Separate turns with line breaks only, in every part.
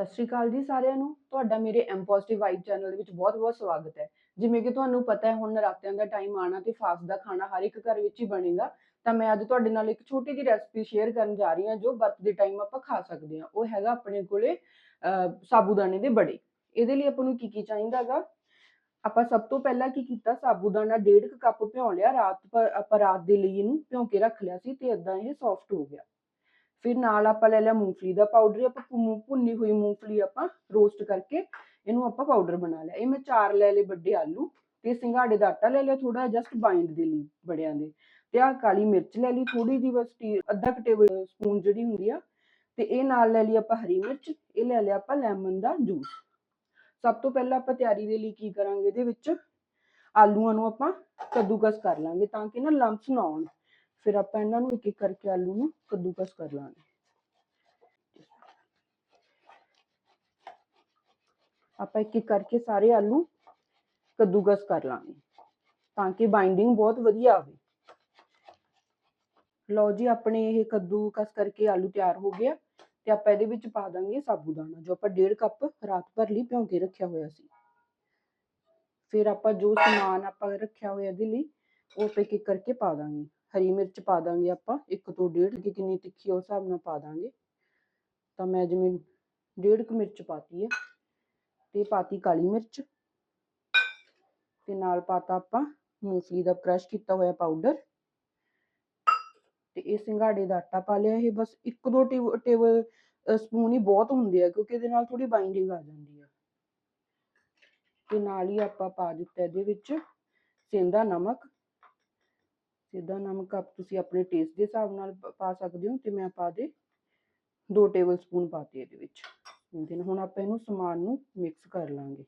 ਸਤਿ ਸ਼੍ਰੀ ਅਕਾਲ ਜੀ ਸਾਰਿਆਂ ਨੂੰ। ਤੁਹਾਡਾ ਮੇਰੇ ਐਮ ਪੋਜ਼ਿਟਿਵ ਵਾਈਬ ਚੈਨਲ ਦੇ ਵਿੱਚ ਬਹੁਤ-ਬਹੁਤ ਸਵਾਗਤ ਹੈ। ਜਿਵੇਂ ਕਿ ਤੁਹਾਨੂੰ ਪਤਾ ਹੈ ਹੁਣ ਨਰਾਤਿਆਂ ਦਾ ਟਾਈਮ ਆਣਾ ਤੇ ਫਾਸਟ ਦਾ ਖਾਣਾ ਹਰ ਇੱਕ ਘਰ ਵਿੱਚ ਹੀ ਬਣੇਗਾ। ਤਾਂ ਮੈਂ ਅੱਜ ਤੁਹਾਡੇ ਨਾਲ ਇੱਕ ਛੋਟੀ ਜਿਹੀ ਰੈਸਪੀ ਸ਼ੇਅਰ ਕਰਨ ਜਾ ਰਹੀ ਹਾਂ ਜੋ ਵਰਤ ਦੇ ਟਾਈਮ ਆਪਾਂ ਖਾ ਸਕਦੇ ਹਾਂ। ਉਹ ਹੈਗਾ ਆਪਣੇ ਕੋਲੇ ਅਹ, ਦੇ ਬੜੇ। ਇਹਦੇ ਲਈ ਆਪਾਂ ਨੂੰ ਕੀ ਕੀ ਚਾਹੀਦਾਗਾ ਆਪਾਂ ਸਭ ਤੋਂ ਪਹਿਲਾਂ ਕੀ ਕੀਤਾ? ਸਾਬੂਦਾਨਾ ਡੇਢ ਕੱਪ ਭਿਉਂ ਲਿਆ। ਰਾਤ ਆਪਾਂ ਰਾਤ ਦੇ ਲਈ ਇਹਨੂੰ ਭਿਉਂ ਕੇ ਰੱਖ ਲਿਆ ਸੀ ਤੇ ਇਦਾਂ ਇਹ ਸੌਫਟ ਹੋ ਗਿਆ। ਫਿਰ ਨਾਲ ਆਪਾਂ ਲੈ ਲਿਆ ਮੂੰਗਫਲੀ ਦਾ ਪਾਊਡਰ ਆਪਾਂ ਭੁੰਨੀ ਹੋਈ ਮੂੰਗਫਲੀ ਆਪਾਂ ਰੋਸਟ ਕਰਕੇ ਇਹਨੂੰ ਆਪਾਂ ਪਾਊਡਰ ਬਣਾ ਲਿਆ। ਇਹ ਮੈਂ ਚਾਰ ਲੈ ਲਏ ਵੱਡੇ ਆਲੂ ਤੇ ਸਿੰਗਾੜੇ ਦਾ ਆਟਾ ਲੈ ਲਿਆ ਥੋੜਾ ਜਸਟ ਬਾਈਂਡ ਦੇ ਲਈ ਬੜਿਆਂ ਦੇ। ਤੇ ਆਹ ਕਾਲੀ ਮਿਰਚ ਲੈ ਲਈ ਥੋੜੀ ਜਿਹੀ, ਬਸ ਅੱਧਾ ਕੁ ਟੇਬਲ ਸਪੂਨ ਜਿਹੜੀ ਹੁੰਦੀ ਆ, ਤੇ ਇਹ ਨਾਲ ਲੈ ਲਈ ਆਪਾਂ ਹਰੀ ਮਿਰਚ, ਇਹ ਲੈ ਲਿਆ ਆਪਾਂ ਲੈਮਨ ਦਾ ਜੂਸ ਸਭ ਤੋਂ ਪਹਿਲਾਂ ਆਪਾਂ ਤਿਆਰੀ ਦੇ ਲਈ ਕੀ ਕਰਾਂਗੇ ਇਹਦੇ ਵਿੱਚ? ਆਲੂਆਂ ਨੂੰ ਆਪਾਂ ਕੱਦੂਕਸ ਕਰ ਲਾਂਗੇ ਤਾਂ ਕਿ ਨਾ ਲੰਪਸ ਨਾ ਆਉਣ। ਫਿਰ ਆਪਾਂ ਇਹਨਾਂ ਨੂੰ ਇੱਕ ਇੱਕ ਕਰਕੇ ਆਲੂ ਨੂੰ ਕੱਦੂਕਸ ਕਰ ਲਾਂਗੇ। ਆਪਾਂ ਇੱਕ ਇੱਕ ਕਰਕੇ ਸਾਰੇ ਆਲੂ ਕੱਦੂਕਸ ਕਰ ਲਾਂਗੇ ਤਾਂ ਕਿ ਬਾਈਂਡਿੰਗ ਬਹੁਤ ਵਧੀਆ ਆਵੇ। ਲਓ ਜੀ, ਆਪਣੇ ਇਹ ਕੱਦੂਕਸ ਕਰਕੇ ਆਲੂ ਤਿਆਰ ਹੋ ਗਿਆ ਤੇ ਆਪਾਂ ਇਹਦੇ ਵਿੱਚ ਪਾ ਦਾਂਗੇ ਸਾਬੂਦਾਨਾ ਜੋ ਆਪਾਂ ਡੇਢ ਕੱਪ ਰਾਤ ਭਰ ਲਈ ਭਿਉਂ ਕੇ ਰੱਖਿਆ ਹੋਇਆ ਸੀ। ਫਿਰ ਆਪਾਂ ਜੋ ਸਮਾਨ ਆਪਾਂ ਰੱਖਿਆ ਹੋਇਆ ਇਹਦੇ ਲਈ ਉਹ ਆਪਾਂ ਇੱਕ ਇੱਕ ਕਰਕੇ ਪਾ ਦਾਂਗੇ। ਹਰੀ ਮਿਰਚ ਪਾ ਦਾਂਗੇ ਆਪਾਂ, ਇੱਕ ਤੋਂ ਡੇਢ ਕਿ ਕਿੰਨੀ ਤਿੱਖੀ ਉਸ ਹਿਸਾਬ ਨਾਲ ਪਾ ਦਾਂਗੇ। ਤਾਂ ਮੈਂ ਜਿਵੇਂ ਡੇਢ ਕੁ ਮਿਰਚ ਪਾਤੀ ਹੈ ਤੇ ਪਾਤੀ ਕਾਲੀ ਮਿਰਚ। ਤੇ ਨਾਲ ਪਾਤਾ ਆਪਾਂ ਮੂੰਗਫਲੀ ਦਾ ਕ੍ਰਸ਼ ਕੀਤਾ ਹੋਇਆ ਪਾਊਡਰ। ਤੇ ਇਹ ਸਿੰਗਾੜੇ ਦਾ ਆਟਾ ਪਾ ਲਿਆ, ਇਹ ਬਸ ਇੱਕ ਦੋ ਟੇਬਲ ਸਪੂਨ ਹੀ ਬਹੁਤ ਹੁੰਦੇ ਆ, ਕਿਉਂਕਿ ਇਹਦੇ ਨਾਲ ਥੋੜੀ ਬਾਈਂਡਿੰਗ ਆ ਜਾਂਦੀ ਆ। ਤੇ ਨਾਲ ਹੀ ਆਪਾਂ ਪਾ ਦਿੱਤਾ ਇਹਦੇ ਵਿੱਚ ਸੇਂਦਾ ਨਮਕ। ਸਿੱਧਾ ਨਮਕ ਆਪ ਤੁਸੀਂ ਆਪਣੇ ਟੇਸਟ ਦੇ ਹਿਸਾਬ ਨਾਲ ਪਾ ਸਕਦੇ ਹੋ ਤੇ ਮੈਂ ਪਾ ਦੇ 2 ਟੇਬਲ ਸਪੂਨ ਪਾਤੇ ਇਹਦੇ ਵਿੱਚ। ਤੇ ਹੁਣ ਆਪਾਂ ਇਹਨੂੰ ਸਮਾਨ ਨੂੰ ਮਿਕਸ ਕਰ ਲਾਂਗੇ।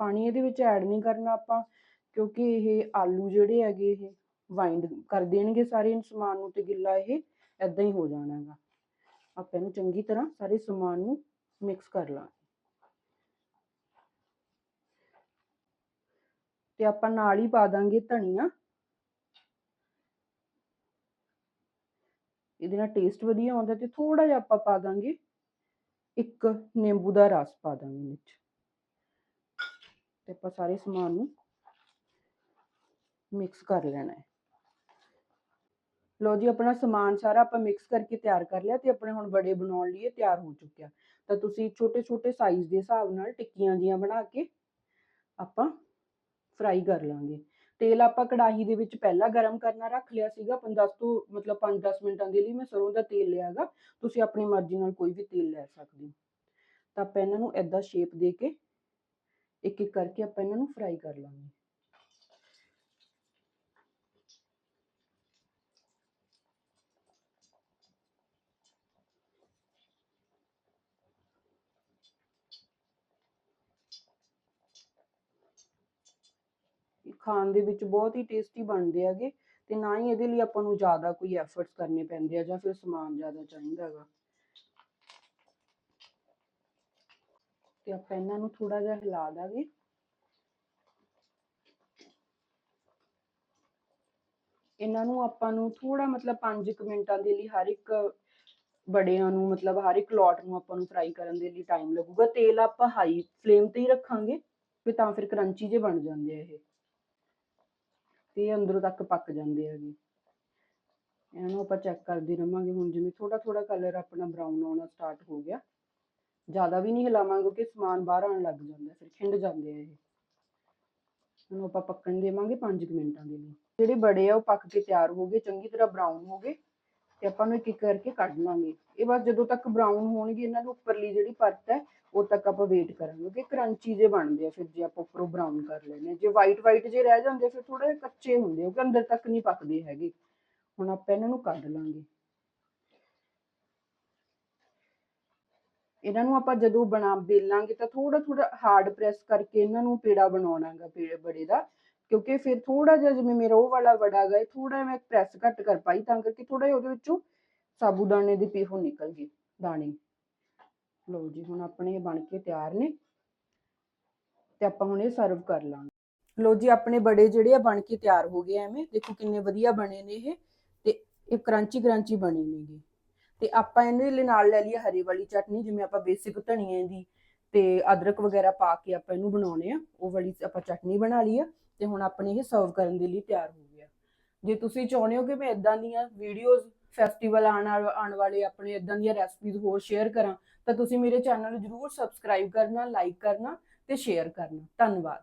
ਪਾਣੀ ਇਹਦੇ ਵਿੱਚ ਐਡ ਨਹੀਂ ਕਰਨਾ ਆਪਾਂ, ਕਿਉਂਕਿ ਇਹ ਆਲੂ ਜਿਹੜੇ ਹੈਗੇ ਇਹ ਵਾਈਂਡ ਕਰ ਦੇਣਗੇ ਸਾਰੇ ਸਮਾਨ ਨੂੰ ਤੇ ਗਿੱਲਾ ਇਹ ਐਦਾਂ ਹੀ ਹੋ ਜਾਣਾ ਹੈਗਾ ਆਪਾਂ ਇਹਨੂੰ ਚੰਗੀ ਤਰ੍ਹਾਂ ਸਾਰੇ ਸਮਾਨ ਨੂੰ ਮਿਕਸ ਕਰ ਲਾਂਗੇ। ਤੇ ਆਪਾਂ ਨਾਲ ਹੀ ਪਾ ਦਾਂਗੇ ਧਨੀਆ। ਇਹਦੇ ਨਾਲ ਟੇਸਟ ਵਧੀਆ ਆਉਂਦਾ ਤੇ ਥੋੜਾ ਜਿਹਾ ਆਪਾਂ ਪਾ ਦਾਂਗੇ। ਇੱਕ ਨਿੰਬੂ ਦਾ ਰਸ ਪਾ ਦਾਂਗੇ ਵਿੱਚ। ਤੇ ਆਪਾਂ ਸਾਰੇ ਸਮਾਨ ਨੂੰ ਮਿਕਸ ਕਰ ਲੈਣਾ ਹੈ। ਲਓ ਜੀ, ਆਪਣਾ ਸਮਾਨ ਸਾਰਾ ਆਪਾਂ ਮਿਕਸ ਕਰਕੇ ਤਿਆਰ ਕਰ ਲਿਆ ਤੇ ਆਪਣੇ ਹੁਣ ਬੜੇ ਬਣਾਉਣ ਲਈ ਇਹ ਤਿਆਰ ਹੋ ਚੁੱਕਿਆ। ਤਾਂ ਤੁਸੀਂ ਛੋਟੇ ਛੋਟੇ ਸਾਈਜ਼ ਦੇ ਹਿਸਾਬ ਨਾਲ ਟਿੱਕੀਆਂ ਜੀਆਂ ਬਣਾ ਕੇ ਆਪਾਂ ਫਰਾਈ ਕਰ ਲਾਂਗੇ। ਤੇਲ ਆਪਾਂ ਕੜਾਹੀ ਦੇ ਵਿੱਚ ਪਹਿਲਾਂ ਗਰਮ ਕਰਨਾ ਰੱਖ ਲਿਆ ਸੀਗਾ। 10 ਤੋਂ ਮਤਲਬ 5-10 ਮਿੰਟਾਂ ਦੇ ਲਈ ਮੈਂ ਸਰੋਂ ਦਾ ਤੇਲ ਲਿਆਗਾ ਤੁਸੀਂ ਆਪਣੀ ਮਰਜ਼ੀ ਨਾਲ ਕੋਈ ਵੀ ਤੇਲ ਲੈ ਸਕਦੇ ਹੋ। ਤਾਂ ਆਪਾਂ ਇਹਨਾਂ ਨੂੰ ਐਦਾਂ ਸ਼ੇਪ ਦੇ ਕੇ ਇੱਕ ਇੱਕ ਕਰਕੇ ਆਪਾਂ ਇਹਨਾਂ ਨੂੰ ਫਰਾਈ ਕਰ ਲਾਂਗੇ। ਖਾਣ ਦੇ ਵਿੱਚ ਬਹੁਤ ਹੀ ਟੇਸਟੀ ਬਣਦੇ ਹੈਗੇ ਤੇ ਨਾ ਹੀ ਇਹਦੇ ਲਈ ਆਪਾਂ ਨੂੰ ਜ਼ਿਆਦਾ ਕੋਈ ਐਫਰਟਸ ਕਰਨੇ ਪੈਂਦੇ ਆ ਜਾਂ ਫਿਰ ਸਮਾਨ ਜ਼ਿਆਦਾ ਚਾਹੀਦਾ ਹੈਗਾ। ਤੇ ਆਪਾਂ ਇਹਨਾਂ ਨੂੰ ਥੋੜਾ ਜਿਹਾ ਹਿਲਾ ਦਾਂਗੇ। ਇਹਨਾਂ ਨੂੰ ਆਪਾਂ ਨੂੰ ਥੋੜਾ ਮਤਲਬ 5 ਮਿੰਟਾਂ ਦੇ ਲਈ ਹਰ ਇੱਕ ਬੜਿਆਂ ਨੂੰ ਮਤਲਬ ਹਰ ਇੱਕ ਲੋਟ ਨੂੰ ਆਪਾਂ ਨੂੰ ਫਰਾਈ ਕਰਨ ਦੇ ਲਈ ਟਾਈਮ ਲੱਗੂਗਾ। ਤੇਲ ਆਪਾਂ ਹਾਈ ਫਲੇਮ ਤੇ ਹੀ ਰੱਖਾਂਗੇ ਫਿਰ ਤਾਂ ਫਿਰ ਕਰੰਚੀ ਜੇ ਬਣ ਜਾਂਦੇ ਆ ਇਹ। ਤੇ ਇਹ ਅੰਦਰੋਂ ਤੱਕ ਪੱਕ ਜਾਂਦੇ ਹੈਗੇ। ਇਹਨਾਂ ਆਪਾਂ ਚੈੱਕ ਕਰਦੇ ਰਵਾਂਗੇ। ਹੁਣ ਜਿਵੇਂ ਥੋੜਾ ਥੋੜਾ ਕਲਰ ਆਪਣਾ ਬਰਾਊਨ ਆਉਣਾ ਸਟਾਰਟ ਹੋ ਗਿਆ। ਜ਼ਿਆਦਾ ਵੀ ਨਹੀਂ ਹਿਲਾਵਾਂਗੇ ਕਿ ਸਮਾਨ ਬਾਹਰ ਆਉਣ ਲੱਗ ਜਾਂਦਾ, ਫਿਰ ਖਿੰਡ ਜਾਂਦੇ ਆ ਇਹ। ਇਹਨੂੰ ਆਪਾਂ ਪੱਕਣ ਦੇਵਾਂਗੇ 5 ਮਿੰਟਾਂ ਦੇ ਲਈ। ਜਿਹੜੇ ਬੜੇ ਆ, ਉਹ ਪੱਕ ਕੇ ਤਿਆਰ ਹੋ ਗਏ, ਚੰਗੀ ਤਰ੍ਹਾਂ ਬਰਾਊਨ ਹੋ ਗਏ ਤੇ ਆਪਾਂ ਨੂੰ ਇੱਕ ਇੱਕ ਕਰਕੇ ਕੱਢ ਲਾਂਗੇ। ਇਹ ਬਸ ਜਦੋਂ ਤੱਕ ਬਰਾਊਨ ਹੋਣਗੇ, ਇਹਨਾਂ ਦੀ ਉੱਪਰਲੀ ਜਿਹੜੀ ਪਰਤ ਹੈ ਉਦੋਂ ਤੱਕ ਆਪਾਂ ਵੇਟ ਕਰਾਂਗੇ ਕਿ ਕਰੰਚੀ ਜੇ ਬਣਦੇ ਆ, ਫਿਰ ਜੇ ਆਪਾਂ ਉੱਪਰੋਂ ਬਰਾਊਨ ਕਰ ਲੈਨੇ ਜੇ ਵਾਈਟ ਵਾਈਟ ਜੇ ਰਹਿ ਜਾਂਦੇ, ਫਿਰ ਥੋੜੇ ਕੱਚੇ ਹੁੰਦੇ ਉਹ ਕਿ ਅੰਦਰ ਤੱਕ ਨਹੀਂ ਪੱਕਦੇ ਹੈਗੇ। ਹੁਣ ਆਪਾਂ ਇਹਨਾਂ ਨੂੰ ਕੱਢ ਲਾਂਗੇ। ਇਹਨਾਂ ਨੂੰ ਆਪਾਂ ਜਦੋਂ ਬਣਾ, ਬੇਲਾਂਗੇ ਤਾਂ ਥੋੜਾ ਥੋੜਾ ਹਾਰਡ ਪ੍ਰੈਸ ਕਰਕੇ ਇਹਨਾਂ ਨੂੰ ਪੇੜਾ ਬਣਾਉਣਾ ਹੈਗਾ ਪੇੜੇ ਬੜੇ ਦਾ। ਕਿਉਂਕਿ ਫਿਰ ਥੋੜਾ ਜਿਹਾ ਜਿਵੇਂ ਮੇਰਾ ਉਹ ਵਾਲਾ ਵੜਾ ਗਾ ਥੋੜਾ ਮੈਂ ਪ੍ਰੈਸ ਘੱਟ ਕਰ ਪਾਈ ਤਾਂ ਕਰਕੇ ਥੋੜਾ ਜਿਹਾ ਉਹਦੇ ਵਿੱਚੋਂ ਸਾਬੂਦਾਨੇ ਦੀ ਪੀਹੋ ਨਿਕਲ ਗਈ ਦਾਣੇ। ਲਓ ਜੀ, ਹੁਣ ਆਪਣੇ ਬਣ ਕੇ ਤਿਆਰ ਨੇ ਤੇ ਆਪਾਂ ਹੁਣ ਇਹ ਸਰਵ ਕਰ ਲਾਂਗੇ। ਲਓ ਜੀ, ਆਪਣੇ ਬੜੇ ਜਿਹੜੇ ਆ ਬਣ ਕੇ ਤਿਆਰ ਹੋ ਗਏ ਐਵੇਂ, ਦੇਖੋ ਕਿੰਨੇ ਵਧੀਆ ਬਣੇ ਨੇ ਇਹ ਤੇ ਇਹ ਕਰੰਚੀ ਕਰੰਚੀ ਬਣੇ ਨੇਗੇ ਤੇ ਆਪਾਂ ਇਹਦੇ ਲਈ ਨਾਲ ਲੈ ਲਈ ਹਰੀ ਵਾਲੀ ਚਟਨੀ, ਜਿਵੇਂ ਆਪਾਂ ਬੇਸਿਕ ਧਨੀਏ ਦੀ ਤੇ ਅਦਰਕ ਵਗੈਰਾ ਪਾ ਕੇ ਆਪਾਂ ਇਹਨੂੰ ਬਣਾਉਣੇ ਆ। ਉਹ ਵਾਲੀ ਆਪਾਂ ਚਟਨੀ ਬਣਾ ਲਈ ਆ ਤੇ ਹੁਣ ਆਪਣੇ ਇਹ ਸਰਵ ਕਰਨ ਦੇ ਲਈ ਤਿਆਰ ਹੋ ਗਿਆ ਜੇ ਤੁਸੀਂ ਚਾਹੁੰਦੇ ਹੋ ਕਿ ਮੈਂ ਇਦਾਂ ਦੀਆਂ ਵੀਡੀਓਜ਼ ਫੈਸਟੀਵਲ ਆਉਣ ਆਉਣ ਵਾਲੇ ਆਪਣੇ ਇਦਾਂ ਦੀਆਂ ਰੈਸਪੀਜ਼ ਹੋਰ ਸ਼ੇਅਰ ਕਰਾਂ, ਤਾਂ ਤੁਸੀਂ ਮੇਰੇ ਚੈਨਲ ਨੂੰ ਜਰੂਰ ਸਬਸਕ੍ਰਾਈਬ ਕਰਨਾ ਲਾਈਕ ਕਰਨਾ ਤੇ ਸ਼ੇਅਰ ਕਰਨਾ। ਧੰਨਵਾਦ।